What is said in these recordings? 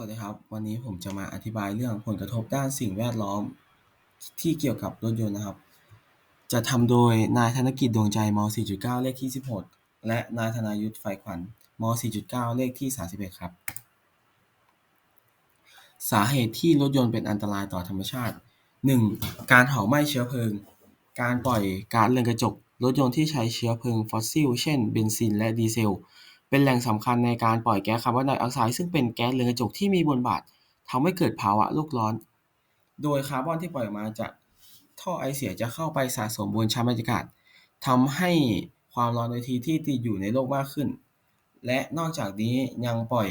สวัสดีครับ วันนี้ผมจะมาอธิบายเรื่องผลกระทบด้านสิ่งแวดล้อม ที่เกี่ยวกับรถยนต์นะครับ จะทำโดยนายธนกิจดวงใจม .4.9 เลขที่ 16 และนายธนายุทธไฟขวัญม .4.9 เลขที่ 31 ครับ สาเหตุที่รถยนต์เป็นอันตรายต่อธรรมชาติ 1. การเผาไหม้เชื้อเพลิง การปล่อยก๊าซเรือนกระจก รถยนต์ที่ใช้เชื้อเพลิงฟอสซิล เช่น เบนซินและดีเซล เป็นแหล่งสำคัญในการปล่อยแก๊สคาร์บอนไดออกไซด์ซึ่งเป็นแก๊สเรือนกระจกที่มีบทบาททำให้เกิดภาวะโลกร้อน โดยคาร์บอนที่ปล่อยออกมาจากท่อไอเสียจะเข้าไปสะสมบนชั้นบรรยากาศทำให้ความร้อนในที่ที่ติดอยู่ในโลกมากขึ้น และนอกจากนี้ยังปล่อย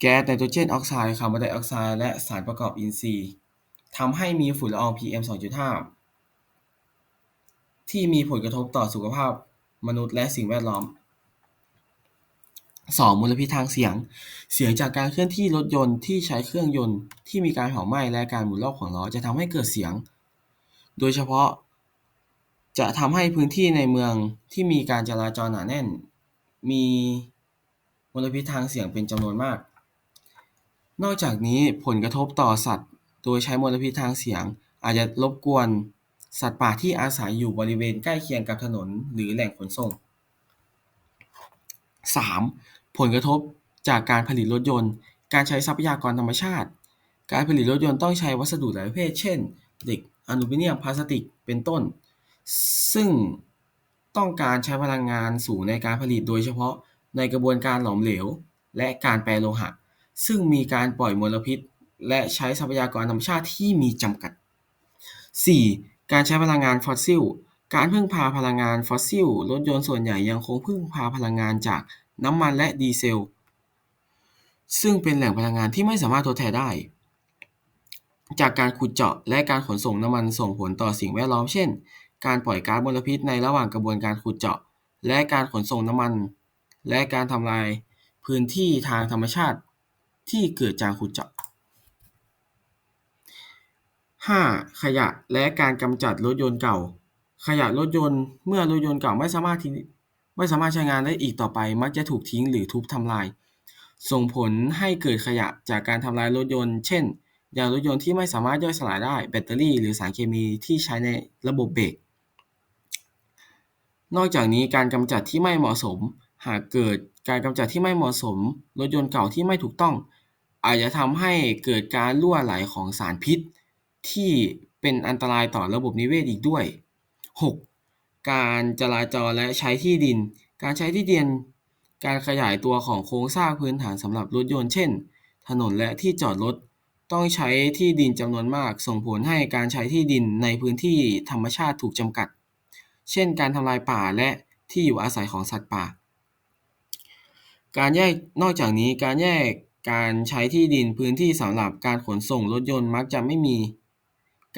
แก๊สไนโตรเจนออกไซด์คาร์บอนไดออกไซด์และสารประกอบอินทรีย์ทำให้มีฝุ่นละออง PM 2.5 ที่มีผลกระทบต่อสุขภาพมนุษย์และสิ่งแวดล้อม 2. มลพิษทางเสียง เสียงจากการเคลื่อนที่รถยนต์ที่ใช้เครื่องยนต์ที่มีการเผาไหม้และการหมุนรอบของล้อจะทำให้เกิดเสียง โดยเฉพาะ จะทำให้พื้นที่ในเมืองที่มีการจราจรหนาแน่น มีมลพิษทางเสียงเป็นจำนวนมาก นอกจากนี้ผลกระทบต่อสัตว์ โดยใช้มลพิษทางเสียง อาจจะรบกวนสัตว์ป่าที่อาศัยอยู่บริเวณใกล้เคียงกับถนนหรือแหล่งขนส่ง 3. ผลกระทบจากการผลิตรถยนต์ การใช้ทรัพยากรธรรมชาติ การผลิตรถยนต์ต้องใช้วัสดุหลายประเภท เช่น เหล็ก อลูมิเนียม พลาสติก เป็นต้น ซึ่งต้องการใช้พลังงานสูงในการผลิตโดยเฉพาะในกระบวนการหลอมเหลว และการแปรโลหะ ซึ่งมีการปล่อยมลพิษ และใช้ทรัพยากรธรรมชาติที่มีจำกัด 4. การใช้พลังงานฟอสซิล การพึ่งพาพลังงานฟอสซิล รถยนต์ส่วนใหญ่ยังคงพึ่งพาพลังงานจาก น้ำมันและดีเซล ซึ่งเป็นแหล่งพลังงานที่ไม่สามารถทดแทนได้ จากการขุดเจาะและการขนส่งน้ำมันส่งผลต่อสิ่งแวดล้อมเช่น การปล่อยก๊าซมลพิษในระหว่างกระบวนการขุดเจาะ และการขนส่งน้ำมัน และการทำลายพื้นที่ทางธรรมชาติที่เกิดจากขุดเจาะ 5. ขยะและการกำจัดรถยนต์เก่า ขยะรถยนต์เมื่อรถยนต์เก่าไม่สามารถ ไม่สามารถใช้งานได้อีกต่อไป มักจะถูกทิ้งหรือทุบทำลาย ส่งผลให้เกิดขยะจากการทำลายรถยนต์ เช่น ยางรถยนต์ที่ไม่สามารถย่อยสลายได้ แบตเตอรี่ หรือสารเคมีที่ใช้ในระบบเบรก นอกจากนี้การกำจัดที่ไม่เหมาะสม หากเกิดการกำจัดที่ไม่เหมาะสม รถยนต์เก่าที่ไม่ถูกต้อง อาจจะทำให้เกิดการรั่วไหลของสารพิษ ที่เป็นอันตรายต่อระบบนิเวศอีกด้วย 6. การจราจรและใช้ที่ดิน การใช้ที่ดิน การขยายตัวของโครงสร้างพื้นฐานสำหรับรถยนต์ เช่น ถนนและที่จอดรถ ต้องใช้ที่ดินจำนวนมาก ส่งผลให้การใช้ที่ดินในพื้นที่ธรรมชาติถูกจำกัด เช่น การทำลายป่าและที่อยู่อาศัยของสัตว์ป่า การแยก นอกจากนี้การแยกการใช้ที่ดินพื้นที่สำหรับการขนส่งรถยนต์มักจะไม่มี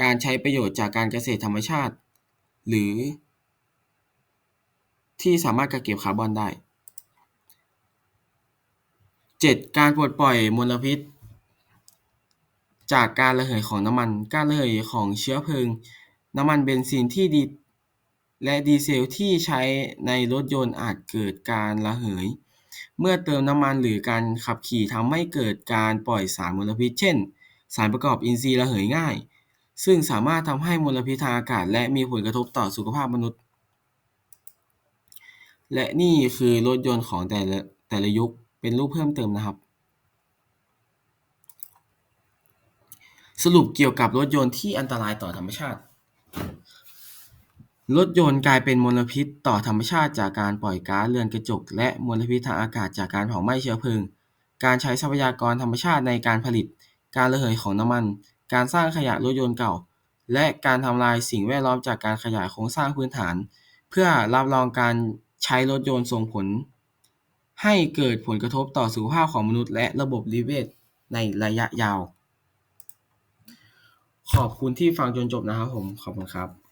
การใช้ประโยชน์จากการเกษตรธรรมชาติ หรือ ที่สามารถกักเก็บคาร์บอนได้ 7. การปลดปล่อยมลพิษ จากการระเหยของน้ำมัน การระเหยของเชื้อเพลิง น้ำมันเบนซินที่ดีและดีเซลที่ใช้ในรถยนต์อาจเกิดการระเหย เมื่อเติมน้ำมันหรือการขับขี่ทำให้เกิดการปล่อยสารมลพิษ เช่น สารประกอบอินทรีย์ระเหยง่าย ซึ่งสามารถทำให้มลพิษทางอากาศ และมีผลกระทบต่อสุขภาพมนุษย์ และนี่คือรถยนต์ของแต่ละแต่ละยุค เป็นรูปเพิ่มเติมนะครับ สรุปเกี่ยวกับรถยนต์ที่อันตรายต่อธรรมชาติ รถยนต์กลายเป็นมลพิษต่อธรรมชาติจากการปล่อยก๊าซเรือนกระจก และมลพิษทางอากาศจากการเผาไหม้เชื้อเพลิง การใช้ทรัพยากรธรรมชาติในการผลิต การระเหยของน้ำมัน การสร้างขยะรถยนต์เก่า และการทำลายสิ่งแวดล้อมจากการขยายโครงสร้างพื้นฐาน เพื่อรับรองการ ใช้รถยนต์ส่งผลให้เกิดผลกระทบต่อสุขภาพของมนุษย์และระบบนิเวศในระยะยาว ขอบคุณที่ฟังจนจบนะครับผม ขอบคุณครับ